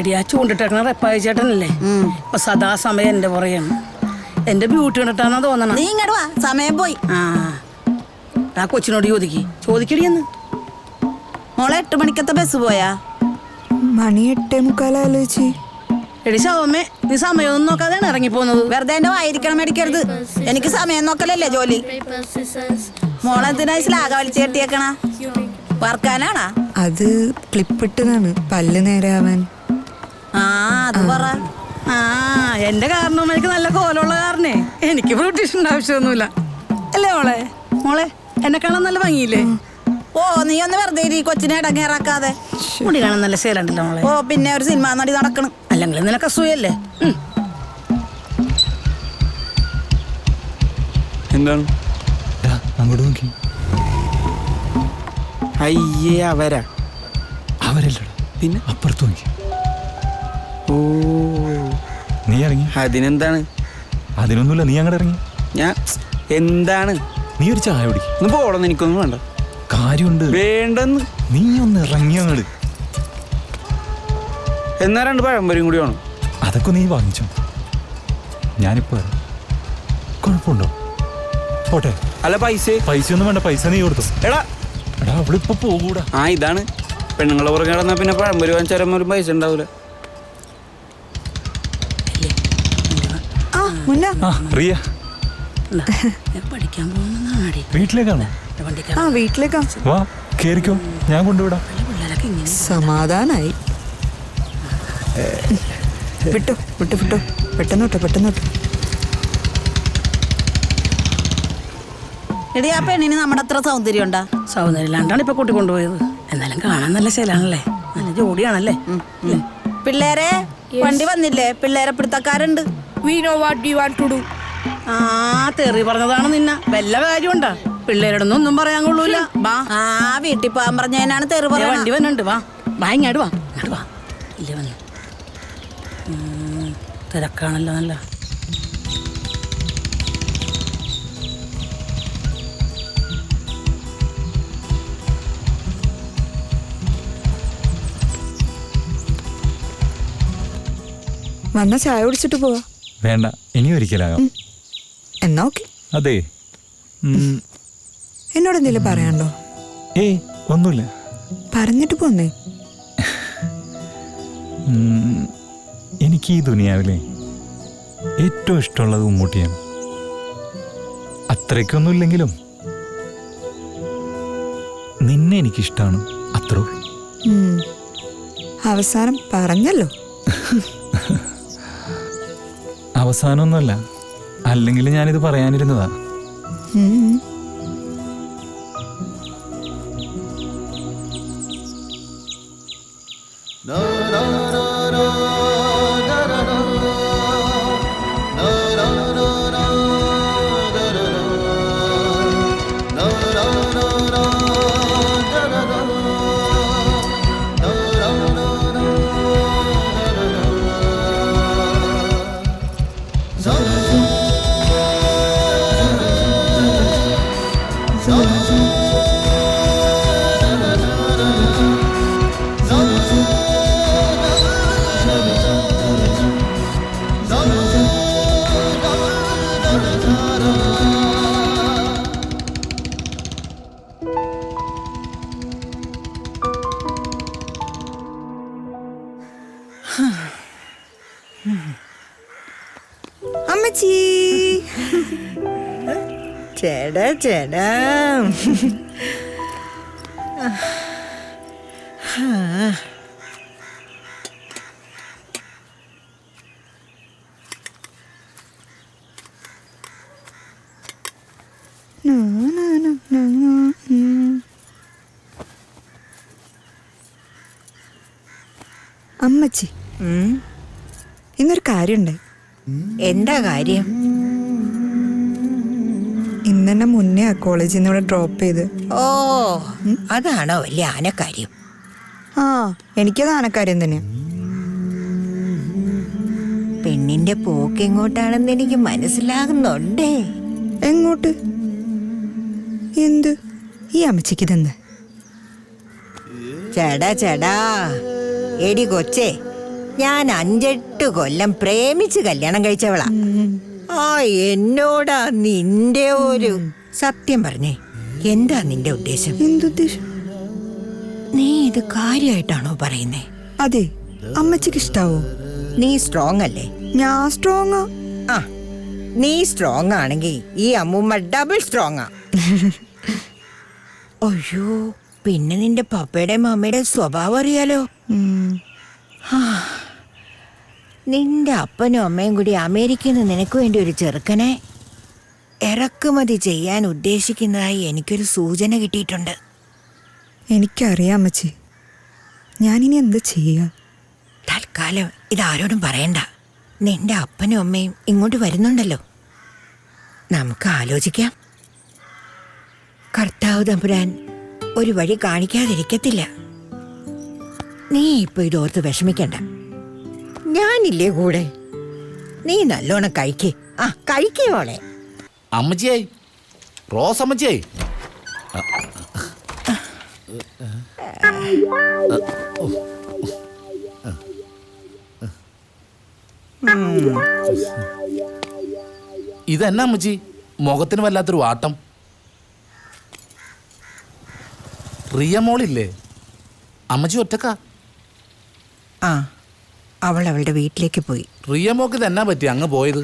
എടി ആ ചൂണ്ടിട്ടേക്കണ റെപ്പായ ചേട്ടനല്ലേ? സദാ സദാസമയം എന്റെ പുറയാണ് എന്റെ ബ്യൂട്ടി കണ്ടിട്ടാന്നാ തോന്നണം? നീ ഇങ്ങോട്ട് വാ സമയം പോയി. ആ. ആ കൊച്ചിനോട് ചോദിക്ക്. ചോദിക്കടിയെന്ന് മോളെ എട്ട് മണിക്കത്തെ ബസ് പോയാ? മണി എട്ടേ മുക്കാലോ ചേച്ചി എടി ശവമേ നീ സമയമൊന്നും നോക്കാതെയാണ് ഇറങ്ങിപ്പോന്നത് വെറുതെ എന്റെ വായിരിക്കണം മേടിക്കരുത്. എനിക്ക് സമയം നോക്കലല്ലേ ജോലി. മോളെന്തിനാ സ്ലാഗ വലിച്ചു കെട്ടിയേക്കണ? വർക്കാനാണാ? അത് ക്ലിപ്പിട്ടതാണ് പല്ല് നേരാവാൻ ആ അത് പറ. ആ എന്റെ കാരണം എനിക്ക് നല്ല കോലമുള്ള കാരണേ. എനിക്ക് ബ്യൂട്ടീഷ്യന്റെ ആവശ്യമൊന്നുമില്ല. അല്ലേ മോളെ? മോളെ എന്നെ കാണാൻ നല്ല ഭംഗിയില്ലേ? ഓ നീ ഒന്ന് വെറുതെ ഈ കൊച്ചിനെ ഇടങ്ങേറാക്കാതെ മുടി കാണാൻ നല്ല ശീലമുണ്ടല്ലോ മോളെ. ഓ പിന്നെ ഒരു സിനിമ നടി നടക്കണം. അല്ലെങ്കിൽ നിനക്ക് അസൂയല്ലേ. എന്താണ്? അങ്ങോട്ട് നോക്കി. അയ്യേ അവരാ. അവരല്ലോ പിന്നെ? അപ്പുറത്ത് നോക്കി. ഓ. നീ ഇറങ്ങി. അതിനെന്താണ്? അതിനൊന്നുമില്ല നീ അങ്ങോട്ട് ഇറങ്ങി. ഞാൻ എന്താണ്? നീ ഒരു ചായ കുടി. ഒന്ന് പോകണം എനിക്കൊന്നും വേണ്ട. കാര്യമുണ്ട്. വേണ്ടെന്ന്. നീ ഒന്ന് ഇറങ്ങി അങ്ങോട്ട് എന്നാ രണ്ട് പഴംപൊരിയും കൂടി വേണം. അതൊക്കെ നീ വാങ്ങിച്ചോ. ഞാനിപ്പോ കുഴപ്പമുണ്ടോ? പോട്ടെ. അല്ല പൈസ. പൈസ ഒന്നും വേണ്ട പൈസ നീ കൊടുത്തു. എടാ. എടാ അവളിപ്പോ പോകൂടാ. ആ ഇതാണ്. പെണ്ണുങ്ങളെ പുറകെ കിടന്നാ പിന്നെ പഴംപൊരി വാങ്ങിച്ചാലും പൈസ ഉണ്ടാവൂല. ആ റിയ പഠിക്കാൻ പോകുന്നതാണടി വീട്ടിലേക്കാണോ? ആ വീട്ടിലേക്കാ. വാ കേറിക്കോ. ഞാൻ കൊണ്ടുവിടാം. പിള്ളേരൊക്കെ ഇങ്ങനെ സമാധാനായി. വിട്ടോ വിട്ടോ വിട്ടോ. പെട്ടെന്ന് വിട്ടോ പെട്ടെന്ന് വിട്ടോ. എടി ആ പെണ്ണിന് നമ്മുടെ അത്ര സൗന്ദര്യം ഉണ്ടാ സൗന്ദര്യമില്ലാണ്ടാണ് ഇപ്പൊ കൂട്ടിക്കൊണ്ടുപോയത് എന്നാലും കാണാൻ നല്ല ശേലാണല്ലേ? നല്ല ജോഡിയാണല്ലേ? പിള്ളേരെ വണ്ടി വന്നില്ലേ? പിള്ളേരെ പിടുത്തക്കാരുണ്ട്. We know what you want to do. ആ തെറി പറഞ്ഞതാണ് നിന്ന. വല്ല കാര്യമുണ്ടാ? പിള്ളേരോടൊന്നും ഒന്നും പറയാൻ കൊള്ളൂല. വാ. ആ വീട്ടിൽ പോകാൻ പറഞ്ഞതിനാണ് തെറി പറഞ്ഞത് വണ്ടി വന്നുണ്ട് വാ. വാ ഇങ്ങോട്ട് വാ ഇങ്ങോട്ട് വാ. ഇല്ല വന്നു. തിരക്കാണല്ലോ നല്ല. വന്ന ചായ കുടിച്ചിട്ട് പോവാ. വേണ്ട ഇനി ഒരിക്കലാകാം. എന്നാ ഓക്കെ. അതെ. ഉം, എന്നോട് എന്തെങ്കിലും പറയാണ്ടോ ഏയ് ഒന്നുമില്ല. പറഞ്ഞിട്ട് പോന്നേ. ഉം, എനിക്ക് ഈ ദുനിയാവിലെ ഏറ്റവും ഇഷ്ടമുള്ളത് മമ്മൂട്ടിയാണ് അത്രയ്ക്കൊന്നുമില്ലെങ്കിലും നിന്നെ എനിക്കിഷ്ടമാണ് അത്രേ ഉം. അവസാനം പറഞ്ഞല്ലോ. അവസാനമൊന്നുമല്ല. അല്ലെങ്കിൽ ഞാനിത് പറയാനിരുന്നതാ. അമ്മച്ചി. ഇന്നൊരു കാര്യമുണ്ട് എന്താ കാര്യം? ഇന്നെന്നെ മുന്നേ ആ കോളേജിൽ നിന്ന് ഇവിടെ ഡ്രോപ്പ് ചെയ്ത്. ഓ അതാണോ വലിയ ആനക്കാര്യം. ആ എനിക്കത് ആനക്കാര്യം തന്നെയാ പെണ്ണിന്റെ പോക്ക് എങ്ങോട്ടാണെന്ന് എനിക്ക് മനസ്സിലാകുന്നുണ്ടേ. എങ്ങോട്ട്? എന്ത്? ഈ അമ്മച്ചിക്ക് ഇതെന്ത്? ചേടാ ചേടാ. എടി കൊച്ചേ ഞാൻ അഞ്ചെട്ട് കൊല്ലം പ്രേമിച്ച് കല്യാണം കഴിച്ചവളാ. ആ എന്നോടാ നിന്റെ ഒരു സത്യം പറഞ്ഞേ എന്താ നിന്റെ ഉദ്ദേശം? എന്തുദ്ദേശം നീ ഇത് കാര്യമായിട്ടാണോ പറയുന്നേ? അതെ അമ്മച്ചിക്ക് ഇഷ്ടാവോ? നീ സ്ട്രോങ് അല്ലേ? ഞാൻ സ്ട്രോങ് ആ. നീ സ്ട്രോങ് ആണെങ്കിൽ ഈ അമ്മൂമ്മ ഡബിൾ സ്ട്രോങ് ആ. അയ്യോ. പിന്നെ നിന്റെ പപ്പയുടെ മമ്മയുടെ സ്വഭാവം അറിയാലോ. നിന്റെ അപ്പനും അമ്മയും കൂടി അമേരിക്കയിൽ നിന്ന് നിനക്ക് വേണ്ടി ഒരു ചെറുക്കനെ ഇറക്കുമതി ചെയ്യാൻ ഉദ്ദേശിക്കുന്നതായി എനിക്കൊരു സൂചന കിട്ടിയിട്ടുണ്ട്. എനിക്കറിയാം അമ്മച്ചി. ഞാനിനി എന്ത് ചെയ്യുക തൽക്കാലം ഇതാരോടും പറയണ്ട. നിന്റെ അപ്പനും അമ്മയും ഇങ്ങോട്ട് വരുന്നുണ്ടല്ലോ. നമുക്ക് ആലോചിക്കാം. കർത്താവ് തമ്പുരാൻ ഒരു വഴി കാണിക്കാതിരിക്കത്തില്ല. നീ ഇപ്പൊ ഇതോർത്ത് വിഷമിക്കണ്ട. ഞാനില്ലേ കൂടെ? നീ നല്ലോണം കഴിക്കേ. ആ കഴിക്കേ മോളെ. അമ്മച്ചിയായി. റോസ് അമ്മച്ചിയായി. ഇതെന്നാ അമ്മച്ചി? മുഖത്തിന് വല്ലാത്തൊരു വാട്ടം. റിയ മോളില്ലേ അമ്മജി ഒറ്റക്കാ? ആ അവൾ അവളുടെ വീട്ടിലേക്ക് പോയി. റിയ മോക്ക് തന്നെ പറ്റി? അങ്ങ് പോയത്?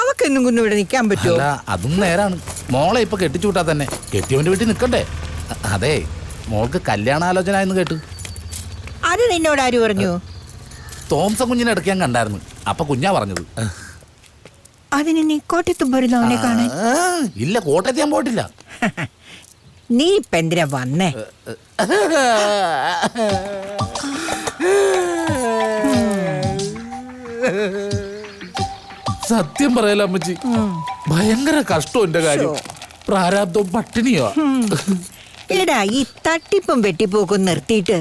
അവക്കെന്നും കുന്നും ഇവിടെ നിൽക്കാൻ പറ്റുമോ അല്ല അതും നേരാണ്. മോളെ ഇപ്പൊ കെട്ടിച്ചു വിട്ടാ തന്നെ. കെട്ടിയവന്റെ വീട്ടിൽ നിൽക്കണ്ടേ? അതെ മോൾക്ക് കല്യാണാലോചന എന്ന് കേട്ടു. അത് നിന്നോട് ആര് പറഞ്ഞു? തോംസൺ കുഞ്ഞിനെ ഇടയ്ക്ക് ഞാൻ കണ്ടായിരുന്നു. അപ്പൊ കുഞ്ഞാ പറഞ്ഞത്. അതിന് നീ കോട്ടയത്തും കാണാൻ? ആ, ഇല്ല കോട്ടയത്ത് ഞാൻ പോയിട്ടില്ല. നീ ഇപ്പൊ എന്തിനാ വന്നേ? സത്യം പറയല അമ്മച്ചി. ഭയങ്കര കഷ്ടം എന്റെ കാര്യം. പ്രാരാബ്ദവും പട്ടിണിയോ. എടാ ഈ തട്ടിപ്പും വെട്ടിപ്പോക്കും നിർത്തിയിട്ട്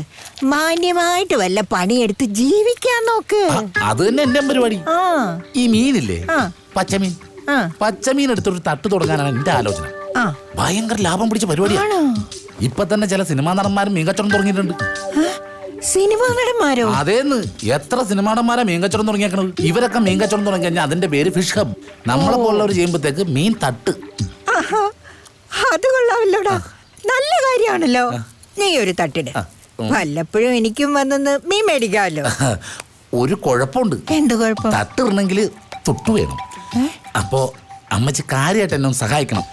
മാന്യമായിട്ട് വല്ല പണിയെടുത്ത് ജീവിക്കാൻ നോക്ക്. അത് തന്നെ എന്റെ പരിപാടി. ഈ മീനില്ലേ? പച്ചമീൻ. പച്ചമീൻ എടുത്തൊരു തട്ട് തുടങ്ങാനാണ് എന്റെ ആലോചന. ഭയങ്കര ലാഭം പിടിച്ച പരിപാടിയാണ് ഇപ്പൊ തന്നെ ചില സിനിമാ നടന്മാരും മീങ്കച്ചടം തുടങ്ങിയിട്ടുണ്ട്. സിനിമാ നടന്മാരോ? അതേന്ന്. എത്ര സിനിമാ നടന്മാരാ മീങ്കച്ചടം തുടങ്ങിയേക്കണത്? ഇവരൊക്കെ മീങ്കച്ചടം തുടങ്ങി കഴിഞ്ഞാൽ അതിന്റെ പേര് ഫിഷ് ഹബ്. നമ്മളെ പോലുള്ളവർ ചെയ്യുമ്പോഴത്തേക്ക് മീൻ തട്ട്. അത് കൊള്ളാമല്ലോടാ നല്ല കാര്യമാണല്ലോ. നീ ഒരു തട്ടിട്. വല്ലപ്പോഴും എനിക്കും വന്നെന്ന് മീൻ മേടിക്കാമല്ലോ. ഒരു കുഴപ്പമുണ്ട്. എന്ത് കുഴപ്പം? തട്ടിടണമെങ്കിൽ തൊട്ടു വേണം. അപ്പോ അമ്മച്ചി കാര്യമായിട്ട് എന്നെ ഒന്ന് സഹായിക്കണം.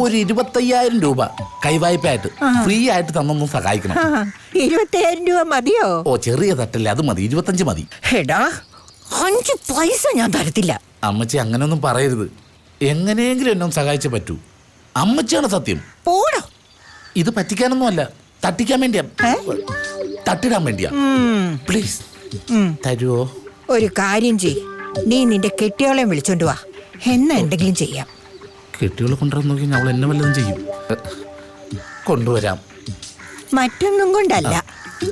ഒരു ഇരുപത്തയ്യായിരം രൂപ കൈവായ്പയായിട്ട് ഫ്രീ ആയിട്ട് തന്നൊന്ന് സഹായിക്കണം. ഇരുപത്തയ്യായിരം രൂപ മതിയോ? ഓ ചെറിയ തട്ടല്ലേ അത് മതി. ഇരുപത്തഞ്ച് മതി. എടാ അഞ്ച് പൈസ ഞാൻ തരത്തില്ല. അമ്മച്ചി അങ്ങനെയൊന്നും പറയരുത്. എങ്ങനെയെങ്കിലും എന്നെ ഒന്ന് സഹായിച്ചേ പറ്റൂ. അമ്മച്ചിയാണ് സത്യം. പോടാ. ഇത് പറ്റിക്കാനൊന്നും അല്ല. തട്ടിക്കാൻ വേണ്ടിയാ. തട്ടിടാൻ വേണ്ടിയാ. പ്ലീസ്. തരുവോ? ഒരു കാര്യം ചെയ് നീ നിന്റെ കെട്ടിയോളെ വിളിച്ചോണ്ട് വാ. എന്നാ എന്തെങ്കിലും ചെയ്യാം. കെട്ടികളെ കൊണ്ടുവരാൻ നോക്കി അവൾ എന്നെ വല്ലതും ചെയ്യും. കൊണ്ടുവരാം. മറ്റൊന്നും കൊണ്ടല്ല.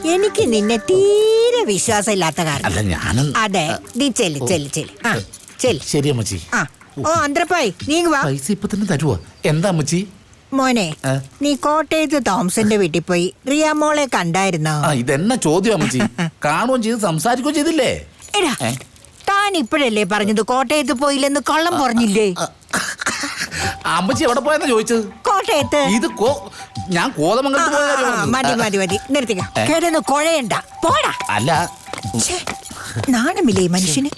എനിക്ക് നിന്നെ തീരെ വിശ്വാസമില്ലാത്ത അല്ല കാരണം ഞാനും അതെ നീ ചെൽ ചെൽ ചെൽ ആ ചെൽ ശരി അമ്മച്ചി. ആ. ഓ. അന്തരപ്പായി. നീങ്ങ് വാ. പൈസ ഇപ്പൊ തന്നെ തരുവോ? എന്താ അമ്മച്ചി? മോനെ? നീ കോട്ടയത്ത് തോംസന്റെ വീട്ടിൽ പോയി റിയ മോളെ കണ്ടായിരുന്നോ? ആ ഇതെന്നെ ചോദ്യം അമ്മച്ചി? കാണുകയും ചെയ്ത് സംസാരിക്കുകയും ചെയ്തില്ലേ? എടാ ഏ? താൻ ഇപ്പോഴല്ലേ പറഞ്ഞത്? കോട്ടയത്ത് പോയില്ലെന്ന് കള്ളം പറഞ്ഞില്ലേ? അമ്മച്ചി എവിടെ പോയെന്ന് ചോദിച്ചത്? കോട്ടയത്ത്. ഇത് കോ ഞാൻ കോതമംഗലത്ത് പോയ ആ. മതി മതി മതി. നിർത്തിക്ക. കേടൊന്ന് കുഴയണ്ട. പോടാ. അല്ല. ഛേ, നാണമില്ലേ ഈ മനുഷ്യന്?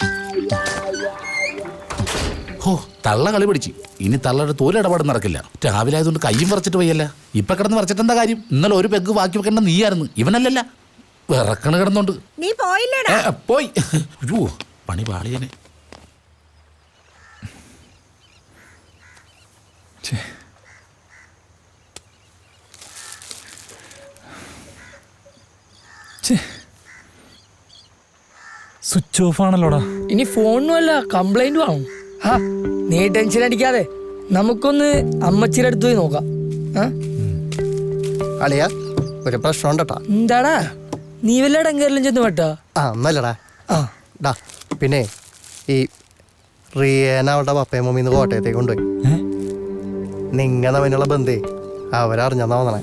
ഹോ തള്ള കളി പിടിച്ച്. ഇനി തള്ളയുടെ തോലിടപാട് നടക്കില്ല. രാവിലെ ആയതുകൊണ്ട് കയ്യും പറിച്ചിട്ട് വയ്യല്ല. ഇപ്പൊ കിടന്ന് പറിച്ചിട്ടെന്താ കാര്യം? ഇന്നലെ ഒരു പെഗ് ബാക്കി വെക്കേണ്ട നീയായിരുന്നു. ഇവനല്ലല്ല. വിറക്കണ് കിടന്നോണ്ട്. നീ പോയില്ലടാ. ഏ, പോയി. അയ്യോ. പണി പാളിയനെ. Switch off ആണല്ലോടാ. ഇനി ഫോണിനും അല്ല കംപ്ലൈന്റും ആവും. ആ നീ ടെൻഷൻ അടിക്കാതെ നമുക്കൊന്ന് അമ്മച്ചിയുടെ അടുത്ത് പോയി നോക്കാം. ആ? അളിയ ഒരു പ്രശ്നം ഉണ്ടട്ടാ എന്താടാ? നീ വല്ല ഡങ്കറിലും ചെന്ന് പെട്ടാ? ആ ഒന്നല്ലടാ. ആ. ഡാ പിന്നെ ഈ റിയേന അവളുടെ പപ്പയും മമ്മിന്ന് കോട്ടയത്തേക്ക് കൊണ്ടുപോയി. നിങ്ങൾ നിങ്ങ തമ്മിലുള്ള ബന്ധേ അവരറിഞ്ഞാ തോന്നണേ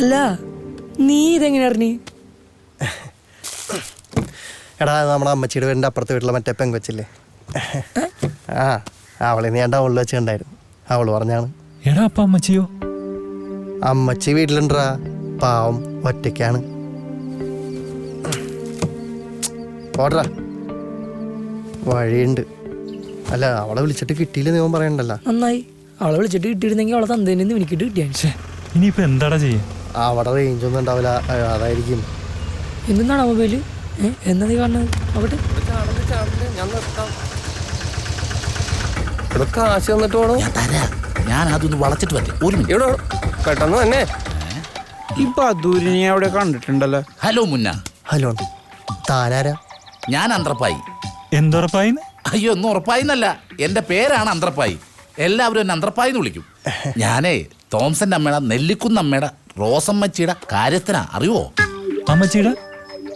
അല്ല നീ ഇതെങ്ങനെ അറിഞ്ഞി? എടാ നമ്മുടെ അമ്മച്ചിയുടെ വീടിന്റെ അപ്പുറത്തെ വീട്ടിലെ മറ്റേ പെങ്കൊച്ചില്ലേ? ആ അവളെ നീ എന്റെ അവളിൽ വെച്ചിട്ടുണ്ടായിരുന്നു. അവൾ പറഞ്ഞാണ്. എടാ അപ്പ അമ്മച്ചിയോ? അമ്മച്ചി വീട്ടിലുണ്ടാ പാവം ഒറ്റയ്ക്കാണ്. ഓടറാ വഴിയുണ്ട്. അല്ല അവളെ വിളിച്ചിട്ട് കിട്ടിയില്ല ഞാൻ പറയണ്ടല്ലോ. നന്നായി. അവളെ വിളിച്ചിട്ട് കിട്ടിയിരുന്നെങ്കിൽ അവളെ തന്തേന്ന് എനിക്കിട്ട് കിട്ടിയാൻ ഛേ ഇനിയിപ്പോ എന്താടാ ചെയ്യാ? അവിടെ റേഞ്ച് ഒന്നും ഉണ്ടാവില്ല. അതായിരിക്കും. എന്താണ് മൊബൈൽ? എന്നതീ എന്നാ നീ കാണുന്നത്? അവിടെ. ഇവിടെ കാശ് തന്നിട്ട് വേണോ? ഞാൻ തരാ. ഞാൻ അതൊന്ന് വളച്ചിട്ട് വരട്ടെ. ഒരു മിനിറ്റ്. ഇവിടെ പെട്ടെന്ന് തന്നെ. ഈ ബദൂരിനെ അവിടെ കണ്ടിട്ടുണ്ടല്ലോ. ഹലോ മുന്ന. ഹലോ താനാരാ? ഞാൻ അന്ത്രപ്പായി. എന്തോറപ്പായി അയ്യോ ഒന്നും ഉറപ്പായി എന്നല്ല എന്റെ പേരാണ് അന്ത്രപ്പായി. എല്ലാവരും എന്നെ അന്ത്രപ്പായി എന്ന് വിളിക്കും. ഞാനേ തോംസന്റെ അമ്മയുടെ നെല്ലിക്കുന്ന അമ്മയുടെ റോസമ്മച്ചിയുടെ കാര്യത്തിനാ അറിയുവോ അമ്മച്ചിയുടെ?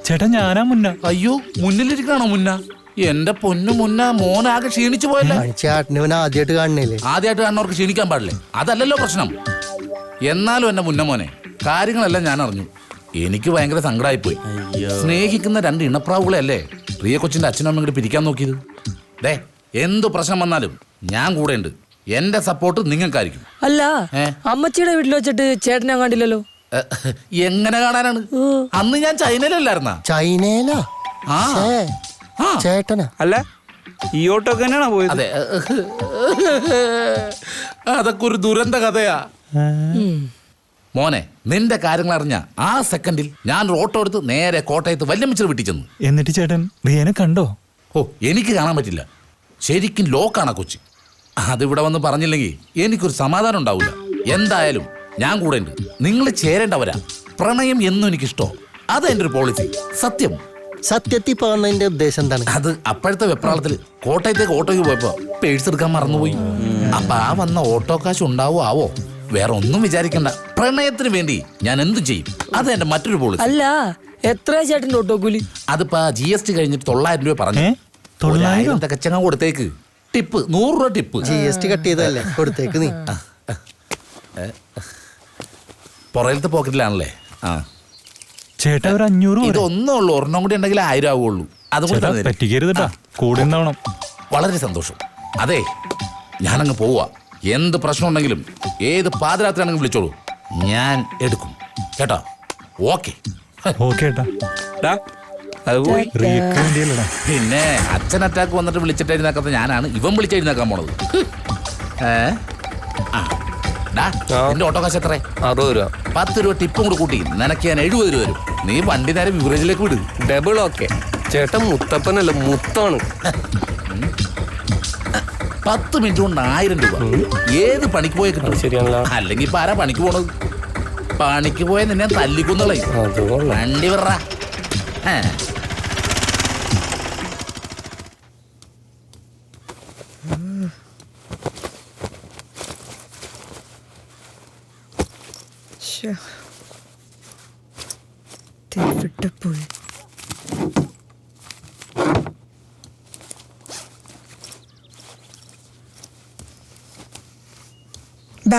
ചേട്ടാ ഞാനാ മുന്ന. അയ്യോ മുന്നിലിരിക്കണോ മുന്ന? എന്റെ പൊന്നു മുന്ന മോനാകെ ക്ഷീണിച്ചു പോയല്ലേ? ആദ്യമായിട്ട് കാണുന്നില്ലേ? ആദ്യമായിട്ട് കാണുന്നവർക്ക് ക്ഷീണിക്കാൻ പാടില്ലേ? അതല്ലല്ലോ പ്രശ്നം. എന്നാലും എന്റെ മുന്ന മോനെ കാര്യങ്ങളെല്ലാം ഞാൻ അറിഞ്ഞു. എനിക്ക് ഭയങ്കര സങ്കടമായിപ്പോയി സ്നേഹിക്കുന്ന രണ്ട് ഇണപ്രാവുകളല്ലേ പ്രിയ കൊച്ചിന്റെ അച്ഛനും അമ്മയും കൂടി പിരിക്കാൻ നോക്കിയത്? ദേ എന്തു പ്രശ്നം വന്നാലും ഞാൻ കൂടെ ഉണ്ട് എന്റെ സപ്പോർട്ട് നിങ്ങൾക്കായിരിക്കും. അല്ല അമ്മച്ചിയുടെ വീട്ടിൽ വെച്ചിട്ട് ചേട്ടനെ കണ്ടില്ലല്ലോ. എങ്ങനെ കാണാനാണ്? അന്ന് ഞാൻ ചൈനയിലല്ലായിരുന്ന? ചൈനയിലാ? ചേട്ടനാ. അല്ല ഈ ഓട്ടോ തന്നെയാണോ പോയത്? അതെ. അതൊക്കെ ഒരു ദുരന്ത കഥയാ. മോനെ നിന്റെ കാര്യങ്ങൾ അറിഞ്ഞ ആ സെക്കൻഡിൽ ഞാൻ ഒരു ഓട്ടോ എടുത്ത് നേരെ കോട്ടയത്ത് വല്യമ്മച്ചിട്ട് വീട്ടിൽ ചെന്നു. എന്നിട്ട് ചേട്ടൻ റിയനെ കണ്ടോ? ഓ എനിക്ക് കാണാൻ പറ്റില്ല. ശരിക്കും ലോക്കാണ് ആ കൊച്ചി. അതിവിടെ വന്ന് പറഞ്ഞില്ലെങ്കിൽ എനിക്കൊരു സമാധാനം ഉണ്ടാവില്ല എന്തായാലും ഞാൻ കൂടെ ഉണ്ട്. നിങ്ങൾ ചേരേണ്ടവരാ. പ്രണയം എന്നും എനിക്കിഷ്ടോ. അത് എന്റെ ഒരു പോളിസി സത്യം. സത്യത്തിൽ പോകുന്നതിന്റെ ഉദ്ദേശം എന്താണ്? അത് അപ്പോഴത്തെ വെപ്രാളത്തിൽ കോട്ടയത്തേക്ക് ഓട്ടോയ്ക്ക് പോയപ്പോ പേഴ്സ് എടുക്കാൻ മറന്നുപോയി. അപ്പൊ ആ വന്ന ഓട്ടോ കാശ് ഉണ്ടാവോ? ആവോ? വേറെ ഒന്നും വിചാരിക്കണ്ട. പ്രണയത്തിന് വേണ്ടി ഞാൻ എന്ത് ചെയ്യും? അത് എന്റെ മറ്റൊരു പോളിസി അല്ല എത്ര ചേട്ടന്റെ ഓട്ടോക്കൂലി? അതിപ്പോ ജി എസ് ടി കഴിഞ്ഞിട്ട് തൊള്ളായിരം രൂപ പറഞ്ഞു? തൊള്ളായിരം? ഒരായിരം തികച്ചങ്ങ കൊടുത്തേക്ക്. ടിപ്പ് നൂറ് രൂപ tip. G S T cut ചെയ്തല്ലേ കൊടുത്തേക്ക് നീ. പുറയിലത്തെ പോക്കറ്റിലാണല്ലേ? ആ. ചേട്ടാ ഒരു അഞ്ഞൂറ്? ഇതൊന്നും ഉള്ളൂ. ഒരെണ്ണം കൂടി ഉണ്ടെങ്കിൽ ആയിരം ആവുള്ളൂ. അതുകൊണ്ട് കൂടെ വളരെ സന്തോഷം. അതെ ഞാനങ്ങ് പോവാ. എന്ത് പ്രശ്നം ഉണ്ടെങ്കിലും ഏത് പാതിരാത്രിയാണെങ്കിലും വിളിച്ചോളൂ. ഞാൻ എടുക്കും. കേട്ടോ? ഓക്കെ. ഓക്കെ പിന്നെ അച്ഛൻ അറ്റാക്ക് വന്നിട്ട് വിളിച്ചിട്ട് ഞാനാണ്. ഇവൻ വിളിച്ചെഴുന്നേക്കാൻ പോണത്. എന്റെ ഓട്ടോ കാശ് എത്ര അറുപത് രൂപ. പത്ത് രൂപ ടിപ്പും കൂടെ കൂട്ടി. നിനക്ക് ഞാൻ എഴുപത് രൂപ വരും നീ വണ്ടി നേരെ വിവറേജിലേക്ക് വിട്. ഡബിൾ ഓക്കെ ചേട്ടൻ മുത്തപ്പനല്ല മുത്താണ്. പത്ത് മിനിറ്റ് കൊണ്ട് ആയിരം രൂപ. ഏത് പണിക്ക് പോയ കിട്ടും ശരിയാണല്ലോ. അല്ലെങ്കിൽ ഇപ്പൊ ആരാ പണിക്ക് പോണത്? പണിക്ക് പോയ നിന്നെ തല്ലിക്കുന്നളെ. അത് കൊള്ളാം. വണ്ടി വിറ ശ്ശോ. തെവിട്ട് പോയി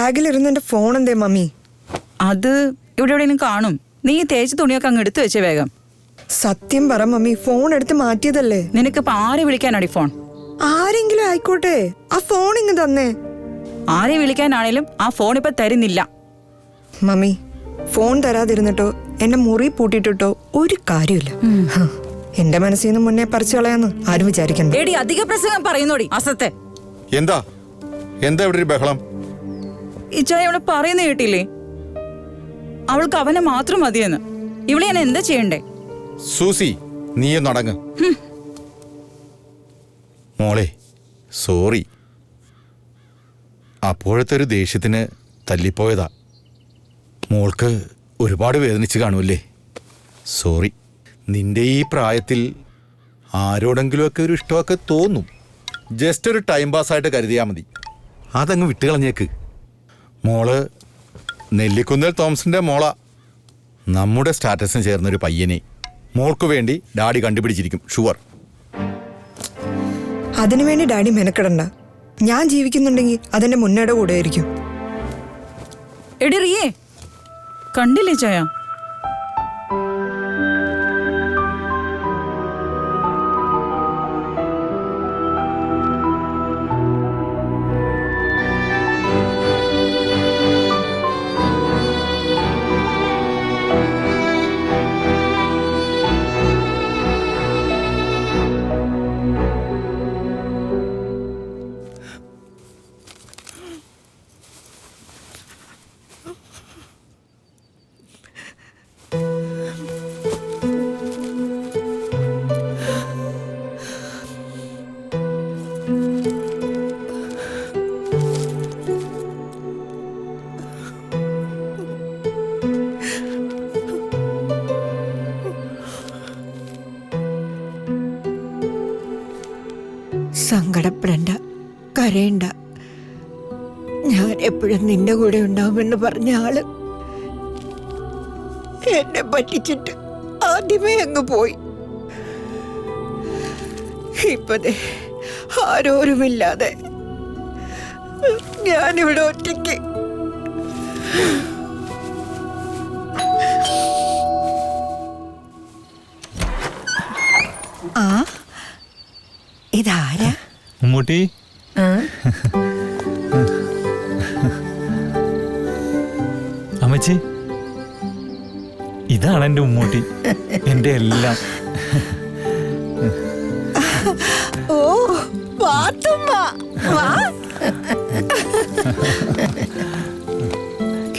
ബാഗിലിരുന്ന് എന്റെ ഫോൺ എന്തേ മമ്മി? അത് ഇവിടെ എവിടെയെങ്കിലും കാണും. നീ ഈ തേച്ച് തുണിയൊക്കെ അങ്ങ് എടുത്തു വെച്ചേ വേഗം. സത്യം പറ മമ്മി. ഫോൺ എടുത്ത് മാറ്റിയതല്ലേ? നിനക്കിപ്പോ ആരെ വിളിക്കാനാടി ഫോൺ ആരെങ്കിലും ആയിക്കോട്ടെ. ആ ഫോൺ ഇങ്ങ് തന്നേ. ആരെ വിളിക്കാനാണേലും ആ ഫോൺ ഇപ്പൊ തരുന്നില്ല. മമ്മി ഫോൺ തരാതിരുന്നിട്ടോ എന്നെ മുറി പൂട്ടിയിട്ടിട്ടോ ഒരു കാര്യമില്ല എന്റെ മനസ്സിൽ നിന്ന് മുന്നേ പറിച്ചു കളയാന്ന് ആരും വിചാരിക്കണ്ട. എടി അധിക പ്രസംഗം പറയുന്നോടി അസത്തെ. എന്താ? എന്താ ഇവിടെ ഒരു ബഹളം? ഇച്ചായ അവളെ പറയുന്ന കേട്ടില്ലേ? അവൾക്ക് അവനെ മാത്രം മതിയെന്ന്. ഇവിടെ ഞാൻ എന്താ ചെയ്യണ്ടേ? സൂസി നീയൊന്ന് അടങ്ങ്. മോളെ സോറി. അപ്പോഴത്തെ ഒരു ദേഷ്യത്തിന് തല്ലിപ്പോയതാ. മോൾക്ക് ഒരുപാട് വേദനിച്ച് കാണുമല്ലേ? സോറി. നിന്റെ ഈ പ്രായത്തിൽ ആരോടെങ്കിലുമൊക്കെ ഒരു ഇഷ്ടമൊക്കെ തോന്നും. ജസ്റ്റ് ഒരു ടൈം പാസ് പാസ്സായിട്ട് കരുതിയാൽ മതി. അതങ്ങ് വിട്ടുകളഞ്ഞേക്ക്. മോൾ നെല്ലിക്കുന്നൽ തോമസിന്റെ മോള. നമ്മുടെ സ്റ്റാറ്റസിന് ചേർന്നൊരു പയ്യനെ. മോൾക്ക് വേണ്ടി ഡാഡി കണ്ടുപിടിച്ചിരിക്കും ഷുവർ. അതിനുവേണ്ടി ഡാഡി മെനക്കെടണ്ട. ഞാൻ ജീവിക്കുന്നുണ്ടെങ്കിൽ അതെന്റെ മുന്നേടെ കൂടെ ആയിരിക്കും എടി റിയേ കണ്ടില്ലേ ചായ? എപ്പോഴും നിന്റെ കൂടെ ഉണ്ടാവുമെന്ന് പറഞ്ഞ ആൾ എന്നെ പറ്റിച്ചിട്ട് ആദ്യമേ അങ്ങ് പോയി. ഇപ്പതേ ആരോരുമില്ലാതെ ഞാനിവിടെ ഒറ്റയ്ക്ക്. ആ? ഇതാരാ? മമ്മൂട്ടി? അമ്മച്ചി ഇതാണ് എന്റെ ഉമ്മൂട്ടി. എന്റെ എല്ലാം. ഓ പാത്തുമ്മ വാ.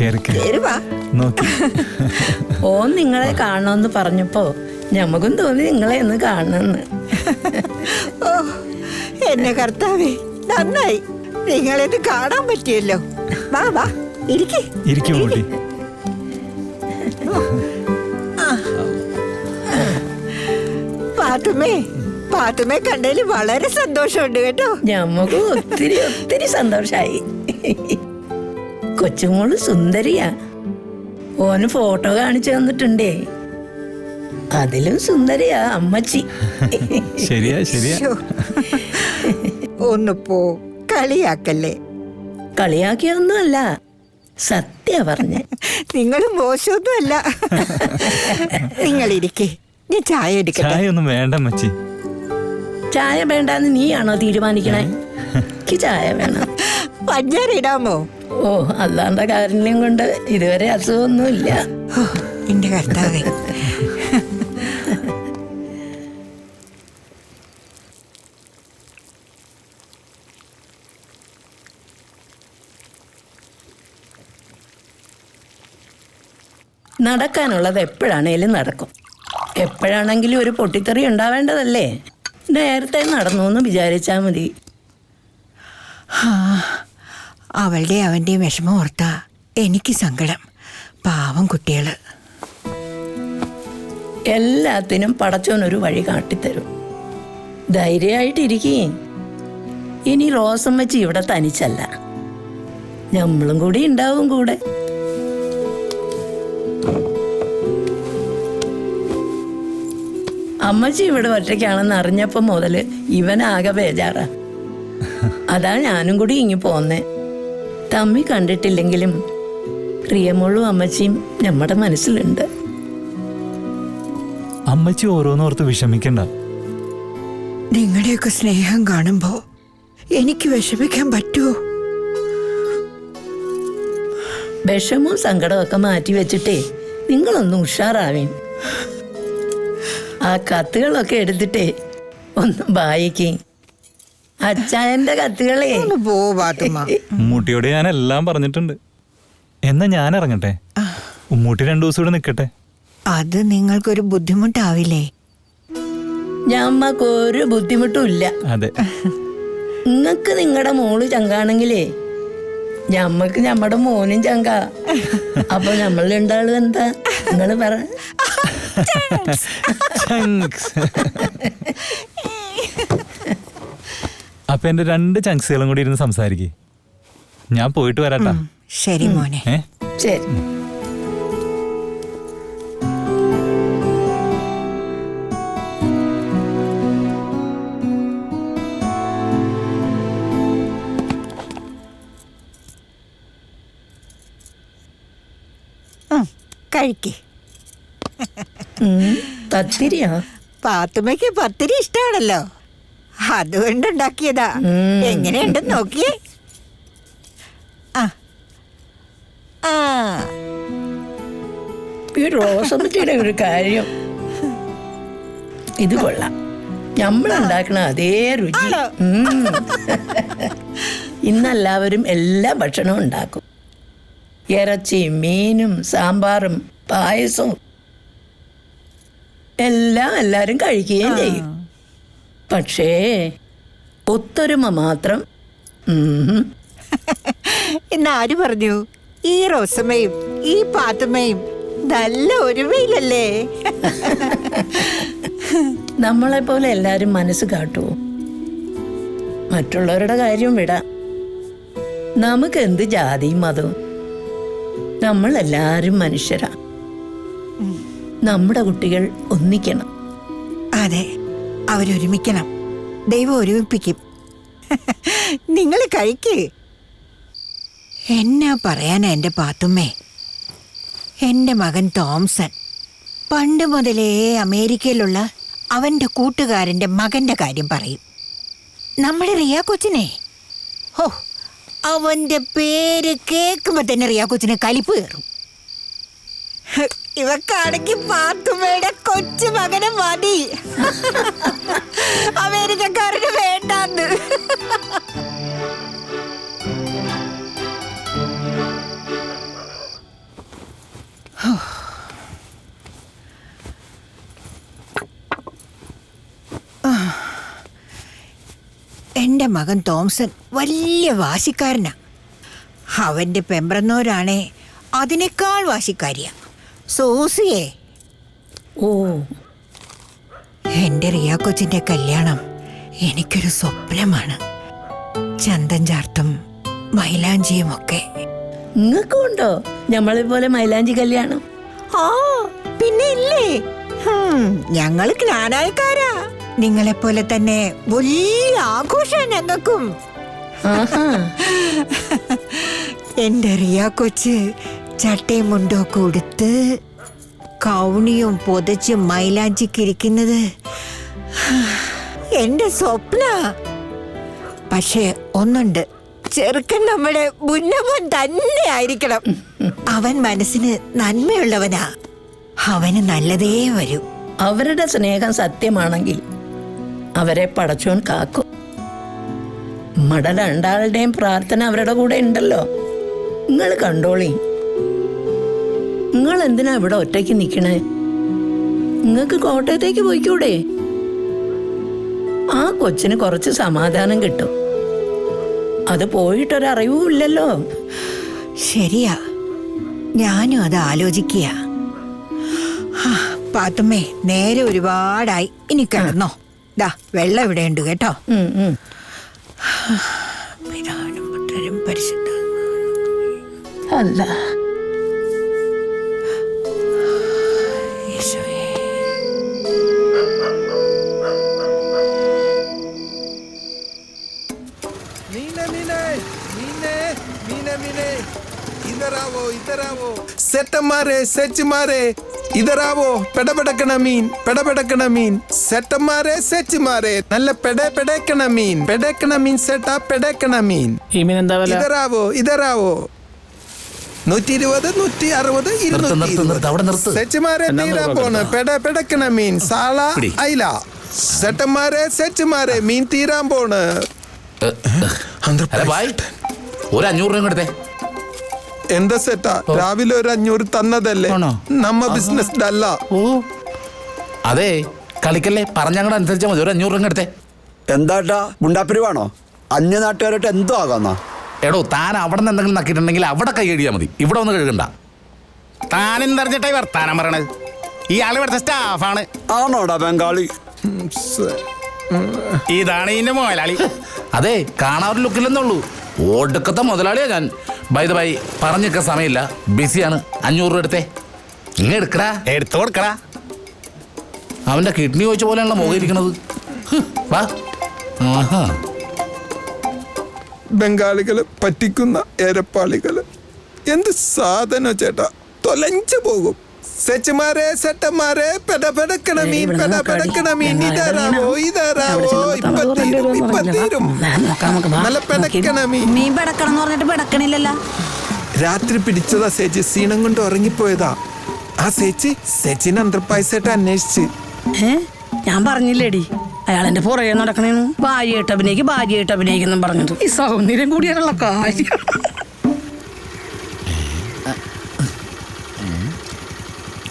കേറി കേറി. കേറി വാ. നോക്കി. ഓ നിങ്ങളെ കാണണമെന്ന് പറഞ്ഞപ്പോ ഞമ്മക്കും തോന്നി നിങ്ങളെ ഒന്ന് കാണണമെന്ന് ഓ എന്നെ കർത്താവേ നന്നായി. നിങ്ങളെ കാണാൻ പറ്റിയല്ലോ. വാ വാ. ഇരിക്കേ. ഇരിക്കും പാത്തുമേ പാത്തുമ്മേ കണ്ടതിൽ വളരെ സന്തോഷമുണ്ട് കേട്ടോ. ഞമ്മക്ക് ഒത്തിരി ഒത്തിരി സന്തോഷായി. കൊച്ചുമോൾ സുന്ദരിയാ. ഓന് ഫോട്ടോ കാണിച്ചു തന്നിട്ടുണ്ടേ. അതിലും സുന്ദരിയാ അമ്മച്ചി. ശരിയാ ശരിയാ. ശ്ശോ. ഒന്ന് പോ കളിയാക്കല്ലേ. കളിയാക്കിയൊന്നുമല്ല സത്യ പറഞ്ഞ. നിങ്ങൾ മോശമൊന്നുമല്ല. നിങ്ങൾ ഇരിക്കേ. ഞാൻ ചായ എടുക്കട്ടെ ചായ ഒന്നും വേണ്ട മച്ചി. ചായ വേണ്ടെന്ന് നീയാണോ തീരുമാനിക്കണേ? എനിക്ക് ചായ വേണം. പഞ്ചാര ഇടാമോ? ഓ അല്ലാണ്ട കാരുണ്യം കൊണ്ട് ഇതുവരെ അസുഖമൊന്നുമില്ല. ഓ, എന്റെ കർത്താവേ. നടക്കാനുള്ളത് എപ്പോഴാണേലും നടക്കും. എപ്പോഴാണെങ്കിലും ഒരു പൊട്ടിത്തെറി ഉണ്ടാവേണ്ടതല്ലേ? നേരത്തെ നടന്നു എന്ന് വിചാരിച്ചാൽ മതി. അവളുടെ അവന്റെ വിഷമം ഓർത്താ എനിക്ക് സങ്കടം. പാവം കുട്ടികൾ. എല്ലാത്തിനും പടച്ചോനൊരു വഴി കാട്ടിത്തരും. ധൈര്യമായിട്ടിരിക്കേ ഇനി റോസം വെച്ച് ഇവിടെ തനിച്ചല്ല. നമ്മളും കൂടി ഉണ്ടാവും കൂടെ. അമ്മച്ചി ഇവിടെ ഒറ്റയ്ക്കാണെന്ന് അറിഞ്ഞപ്പോ മുതൽ ഇവനാകെ ബേജാറാ. അതാ ഞാനും കൂടി ഇങ്ങി പോന്നേ. തമ്മി കണ്ടിട്ടില്ലെങ്കിലും പ്രിയമോളും അമ്മച്ചിയും നമ്മുടെ മനസ്സിലുണ്ട്. അമ്മച്ചി ഓരോന്നോർത്ത് വിഷമിക്കണ്ട. നിങ്ങളുടെയൊക്കെ സ്നേഹം കാണുമ്പോ എനിക്ക് വിഷമിക്കാൻ പറ്റുമോ വിഷമവും സങ്കടമൊക്കെ ഒക്കെ മാറ്റി വെച്ചിട്ടേ നിങ്ങളൊന്ന് ഉഷാറാവേൻ. ആ കത്തുകളൊക്കെ എടുത്തിട്ടേ ഒന്ന് വായിക്കേ. അച്ചായന്റെ കത്തുകളേ. ഒന്ന് പോ പാത്തുമ്മ. ഉമ്മൂട്ടിയോട് ഞാൻ എല്ലാം പറഞ്ഞിട്ടുണ്ട്. എന്നാ ഞാൻ ഇറങ്ങട്ടെ ഉമ്മൂട്ടി രണ്ടു ദിവസം ഇവിടെ നിൽക്കട്ടെ? അത് നിങ്ങൾക്കൊരു ബുദ്ധിമുട്ടാവില്ലേ? ഞമ്മക്കൊരു ബുദ്ധിമുട്ടും ഇല്ല അതെ. നിങ്ങക്ക് നിങ്ങളുടെ മോൾ ചങ്കാണെങ്കിലേ ഞമ്മക്ക് ഞമ്മടെ മോനും ചങ്ക. അപ്പൊ നമ്മൾ രണ്ടാളും എന്താ? നിങ്ങൾ പറ. ചങ്ക്സ്. അപ്പൊ എന്റെ രണ്ട് ചങ്ക്സുകളും കൂടി ഇരുന്ന് സംസാരിക്കേ. ഞാൻ പോയിട്ട് വരാട്ടാ. ശരി മോനെ. ഏ? ശരി. കഴിക്കേ. പത്തിരിയോ? പാത്തുമ്മയ്ക്ക് പത്തിരി ഇഷ്ടാണല്ലോ. അതുകൊണ്ടുണ്ടാക്കിയതാ. എങ്ങനെയുണ്ട് എങ്ങനെയുണ്ടെന്ന് നോക്കിയേ. ആ. ആ. ഈ റോസമ്മച്ചിയുടെ ഒരു കാര്യം. ഇത് കൊള്ളാം. നമ്മളുണ്ടാക്കണ അതേ രുചി. ഇന്നെല്ലാവരും എല്ലാ ഭക്ഷണവും ഉണ്ടാക്കും. ഇറച്ചിയും മീനും സാമ്പാറും പായസവും എല്ലാം എല്ലാവരും കഴിക്കുകയും ചെയ്യും. പക്ഷേ ഒത്തൊരുമ മാത്രം ഉം. ഇന്ന് ആര് പറഞ്ഞു? ഈ റോസമ്മയും ഈ പാത്തുമ്മയും നല്ല ഒരുമയിലല്ലേ? നമ്മളെ പോലെ എല്ലാരും മനസ്സ് കാട്ടുവോ? മറ്റുള്ളവരുടെ കാര്യം വിടാം. നമുക്ക് എന്ത് ജാതിയും മതവും? നമ്മളെല്ലാരും മനുഷ്യരാ. നമ്മുടെ കുട്ടികൾ ഒന്നിക്കണം. അതെ അവരൊരുമിക്കണം. ദൈവം ഒരുമിപ്പിക്കും. നിങ്ങൾ കഴിക്ക്. എന്നാ പറയാനാ എന്റെ പാത്തുമ്മേ? എന്റെ മകൻ തോംസൺ പണ്ട് മുതലേ അമേരിക്കയിലുള്ള അവന്റെ കൂട്ടുകാരന്റെ മകന്റെ കാര്യം പറയും. നമ്മുടെ റിയ കൊച്ചിനെ? ഓ അവന്റെ പേര് കേൾക്കുമ്പോൾ തന്നെ റിയ കൊച്ചിന് കലിപ്പ് കയറും. ഇവക്കാണെങ്കിൽ പാത്തുമ്മയുടെ കൊച്ചു മകനെ മതി. അമേരിക്കക്കാരന് വേണ്ടാന്ന്. എന്റെ മകൻ തോംസൺ വലിയ വാശിക്കാരനാ. അവന്റെ പെമ്പറന്നോരാണേ അതിനേക്കാൾ വാശിക്കാരിയാ. സോസിയേ ഓ. എന്റെ റിയ കൊച്ചിന്റെ കല്യാണം എനിക്കൊരു സ്വപ്നമാണ്. ചന്തൻ ചാർത്തും മൈലാഞ്ചിയും ഒക്കെ. നിങ്ങൾക്കും ഉണ്ടോ നമ്മളെ പോലെ മൈലാഞ്ചി കല്യാണം? ഓ പിന്നെ ഇല്ലേ? ഞങ്ങൾ ജ്ഞാനായക്കാരാ നിങ്ങളെ പോലെ തന്നെ വലിയ ആഘോഷം ഞങ്ങൾക്കും. എന്റെ റിയ കൊച്ച് ചട്ടയും മുണ്ടൊക്കെ ഉടുത്ത് കൗണിയും പൊതച്ച് മൈലാഞ്ചിക്കിരിക്കുന്നത് എന്റെ സ്വപ്ന. പക്ഷേ ഒന്നുണ്ട്. ചെറുക്കൻ നമ്മുടെ മുന്നവൻ തന്നെ ആയിരിക്കണം. അവൻ മനസ്സിന് നന്മയുള്ളവനാ. അവന് നല്ലതേ വരൂ. അവരുടെ സ്നേഹം സത്യമാണെങ്കിൽ അവരെ പടച്ചോൻ കാക്കും. മട രണ്ടാളുടെയും പ്രാർത്ഥന അവരുടെ കൂടെ ഉണ്ടല്ലോ. നിങ്ങൾ കണ്ടോളി നിങ്ങൾ എന്തിനാ ഇവിടെ ഒറ്റയ്ക്ക് നിക്കണേ? നിങ്ങൾക്ക് കോട്ടയത്തേക്ക് പോയിക്കൂടെ? ആ കൊച്ചിന് കുറച്ച് സമാധാനം കിട്ടും. അത് പോയിട്ടൊരറിവും ഇല്ലല്ലോ ശരിയാ. ഞാനും അത് ആലോചിക്കുക പാത്തുമ്മേ നേരെ ഒരുപാടായി. ഇനി കിടന്നോ. ദാ വെള്ളം ഇവിടെ ഉണ്ട് കേട്ടോ. അല്ല. ಇದರಾವೋ ಇದರಾವೋ ಸೆಟ್ಟ ಮಾರೆ ಸೆಚ್ പെടപെടക്കണ മീൻ പെടപെടക്കണ മീൻ. സെറ്റന്മാരെ സെച്ചുമാരെ. നല്ല പെട പെടക്കണ മീൻ. പെടക്കണ മീൻ പെടക്കണ മീൻ. ഈ മീൻ എന്താ തീരാ സാള മീൻ ഒരു അഞ്ഞൂറ് രൂപ കൊടുത്തേ എന്താ സെറ്റാ രാവിലെ ഒരു അഞ്ഞൂറ് തന്നതല്ലേ? നമ്മ ബിസിനസ് അല്ല ഓ. അതെ കളിക്കല്ലേ? പറഞ്ഞങ്ങടെ അനുസരിച്ചാൽ മതി. ഒരു അഞ്ഞൂറ് രൂപ എടുത്തേ. എന്താട്ടാ ഗുണ്ടാപ്പിരിവാണോ അന്യ നാട്ടുകാരായിട്ട് എന്തോ ആകാന്ന? എടോ താൻ അവിടെ നിന്ന് എന്തെങ്കിലും നക്കിയിട്ടുണ്ടെങ്കിൽ അവിടെ കൈ കഴുകിയാൽ മതി. ഇവിടെ ഒന്ന് കഴുകണ്ട. താൻ എന്തറിഞ്ഞിട്ടായി വർത്താനം പറയണത്? ഇയാൾ ഇവിടുത്തെ സ്റ്റാഫാണ് ആണോടാ ബംഗാളി? ഇതാണ് ഇതിന്റെ മുതലാളി. അതെ കാണാൻ ഒരു ലുക്കില്ലെന്നുള്ളൂ ഒടുക്കത്തെ മുതലാളിയാ ഞാൻ. ബൈ ദ ബൈ പറഞ്ഞൊക്കെ സമയമില്ല. ബിസിയാണ് അഞ്ഞൂറ് രൂപ എടുത്തേ. ഇങ്ങ എടുക്കടാ. എടുത്തു കൊടുക്കടാ. അവന്റെ കിഡ്നി ചോദിച്ച പോലെയാണല്ലോ മുഖം ഇരിക്കണത് വാ. ആഹാ. ബംഗാളികൾ പറ്റിക്കുന്ന ഏരപ്പാളികൾ. എന്ത് സാധനം ചേട്ടാ? തൊലഞ്ചു പോകും. സെച്ചുമാരെ സെട്ടന്മാരെ പെടപെടക്കണ മീൻ പെടപെടക്കണ മീൻ ഇതറാവോ ഇതറാവോ ഇപ്പൊ തീരും ഇപ്പൊ തീരും നല്ല പെടക്കണ മീൻ. മീൻ പെടക്കണം എന്ന് പറഞ്ഞിട്ട് പെടക്കണില്ലല്ല. രാത്രി പിടിച്ചതാ സേച്ചി. സീണം കൊണ്ട് ഉറങ്ങിപ്പോയതാ. ആ സേച്ചി ചേച്ചിനെ അന്തർപ്പായസായിട്ട് അന്വേഷിച്ച്. ഏ? ഞാൻ പറഞ്ഞില്ലേടി. അയാൾ എന്റെ പുറകെ നടക്കണേന്ന്. ഭാര്യയായിട്ട് അഭിനയിക്കും ഭാര്യയായിട്ട് അഭിനയിക്കുന്നു പറഞ്ഞിട്ട് ഈ സൗന്ദര്യം കൂടിയാണുള്ള കാര്യം.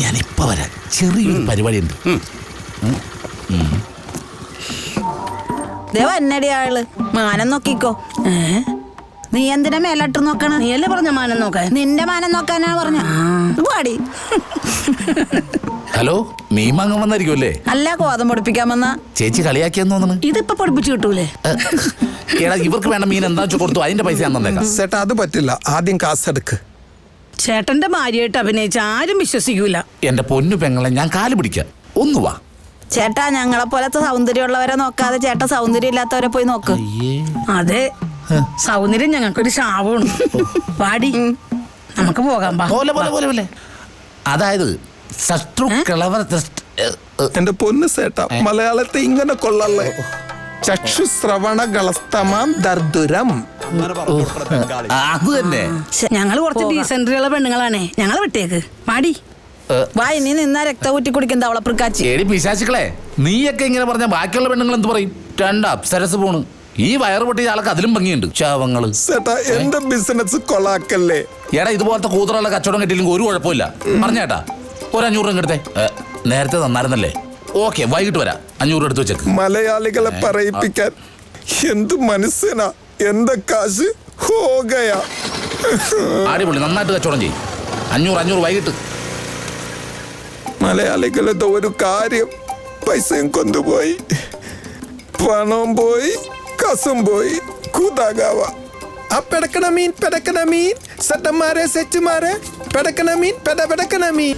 ഞാനിപ്പോ വരാം. ചെറിയൊരു പരിപാടി ഉണ്ട് എന്നടി അയാൾ മാനം നോക്കിക്കോ. നീ എന്തിനാ മേലിട്ട് നോക്കണ? നീ അല്ലേ പറഞ്ഞ മാനം നോക്കാൻ? നിന്റെ മാനം നോക്കാനാ പറഞ്ഞ. പാടി ഹലോ മീൻ വാങ്ങാൻ വന്നായിരിക്കുമല്ലേ അല്ല കോതം പൊടിപ്പിക്കാൻ വന്ന. ചേച്ചി കളിയാക്കിയെന്ന് തോന്നുന്നു. ഇതിപ്പോ പൊടിപ്പിച്ചു കിട്ടൂലേ? എടാ ഇവർക്ക് വേണ്ട മീൻ എന്താ വെച്ചാൽ കൊടുത്തു? അതിന്റെ പൈസ ഞാൻ തന്നേക്കാം. ചേട്ടാ അത് പറ്റില്ല. ആദ്യം കാശെടുക്ക് ചേട്ടന്റെ ഭാര്യയായിട്ട് അഭിനയിച്ച ആരും വിശ്വസിക്കൂല. എന്റെ പൊന്നു പെങ്ങളെ ഞാൻ കാൽ പിടിക്കാം. ഒന്ന് വാ. ചേട്ടാ ഞങ്ങളെ പോലത്തെ സൗന്ദര്യമുള്ളവരെ നോക്കാതെ ചേട്ടാ സൗന്ദര്യം ഇല്ലാത്തവരെ പോയി നോക്ക്. അതെ. സൗന്ദര്യം ഞങ്ങൾക്കൊരു ശാപമാണ്. പാടി നമുക്ക് പോകാം പാ പോലെ പോലെ പോലെ പോലെ. അതായത് ശത്രു കിളവർ എന്റെ പൊന്ന് ചേട്ടാ മലയാളത്തെ ഇങ്ങനെ കൊള്ളല്ലേ? ചക്ഷുശ്രവണ കളസ്തമാം ദർദുരം അത് തന്നെ. ഞങ്ങൾ കുറച്ച് ഡീസെന്ററിയുള്ള പെണ്ണുങ്ങളാണേ. ഞങ്ങളെ വിട്ടേക്ക്. മാടി വായി നീ നിന്നാ രക്ത ഊറ്റി കുടിക്കുന്ന അവളപ്രക്കാച്ചി എടി പിശാചുക്കളെ നീയൊക്കെ ഇങ്ങനെ പറഞ്ഞ ബാക്കിയുള്ള പെണ്ണുങ്ങൾ എന്ത് പറയും? രണ്ട് അപ്സരസ് പോണ്. ഈ വയറ് പൊട്ടിയ ആൾക്ക് അതിലും ഭംഗിയുണ്ട്. ചാവങ്ങൾ. എന്റെ ബിസിനസ് കൊളാക്കല്ലേ? എടാ ഇതുപോലത്തെ കൂതറുള്ള കച്ചവടം കിട്ടിയില്ലെങ്കിൽ ഒരു കുഴപ്പമില്ല. പറഞ്ഞേട്ടാ ഒരു അഞ്ഞൂറ് രൂപ എടുത്തേ നേരത്തെ തന്നായിരുന്നല്ലേ? ഓക്കെ വൈകിട്ട് വരാം. അഞ്ഞൂറ് എടുത്ത് വെച്ചേക്ക്. മലയാളികളെ പറയിപ്പിക്കാൻ എന്ത് മനസ്സിനാ? എന്റെ കാശ്? ഹോഗയാ അടിപൊളി നന്നായിട്ട് കച്ചവടം ചെയ്യും. അഞ്ഞൂറ് അഞ്ഞൂറ് വൈകിട്ട്. മലയാളികളുടെ ഒരു കാര്യം. പൈസയും കൊണ്ടുപോയി പണവും പോയി കസും പോയി കൂതാകാവ. ആ പെടക്കണ മീൻ പെടക്കണ മീൻ സെട്ടന്മാരെ സെറ്റുമാരെ പെടക്കണ മീൻ പെട പെടക്കണ മീൻ